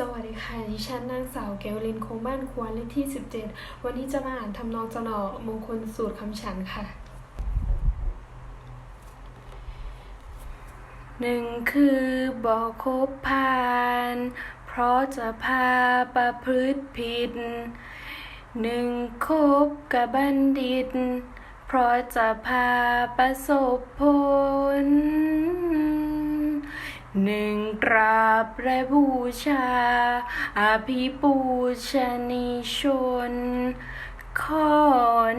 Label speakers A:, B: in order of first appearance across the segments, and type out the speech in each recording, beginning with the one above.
A: สวัสดีค่ะ ดิฉันนางสาวเกลลินโคบ้านควรเลขที่ 17 วันนี้จะมาอ่านทำนองจนอมงคลสูตรคำฉันค่ะหนึ่งคือบอกคบพาน เพราะจะพาประพฤติผิดหนึ่งคบกับบัณฑิต เพราะจะพาประสบผล หนึ่งกราบและบูชา อภิปูชนีชน ข้อ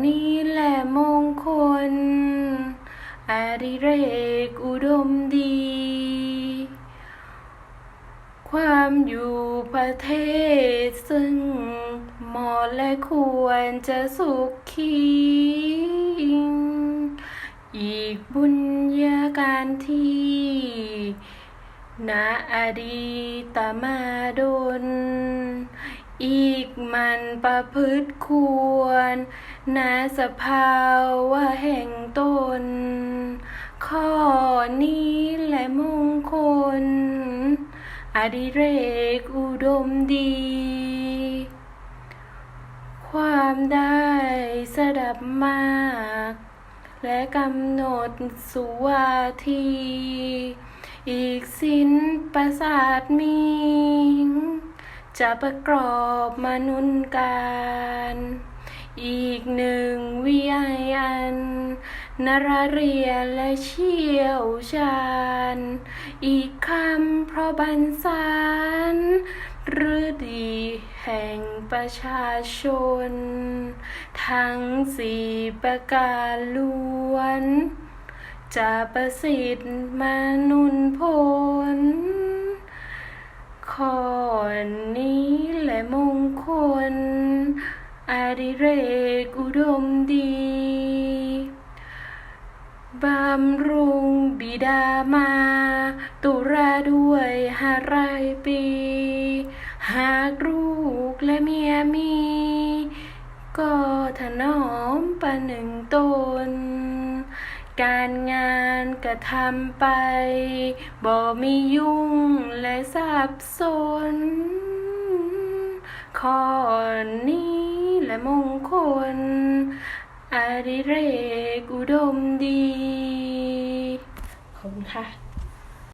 A: นี้แหละมงคลอดิเรกอุดมดี ความอยู่ประเทศซึ่งเหมาะและควรจะสุขีอีกบุญญาการที่ ณอดีตมาดน อีกมันประพฤติควรณสภาวะแห่งตน ข้อนี้แหละมงคล อดิเรกอุดมดี ความได้สดับมาก และกำหนดสุวาที นประสาทมีจะประกอบมนุนการ อีกหนึ่งวิไออันนรเรียนและเชี่ยวชาญ อีกคำเพราะบรรสารฤดีแห่งประชาชน ทั้งสี่ประการล้วน จะประสิทธิ์มนุนผล ข้อนี้แหละมง คลอดิเรกอุดมดีบำรุงบิดามา ตุราด้วยหารายปี หากลูกและเมียมี ก็ถนอมประหนึ่งตน การงานกระทำไป บ่มียุ่งและสับสน ข้อนี้และมงคลอริเรกอุดมดี ขอบคุณค่ะ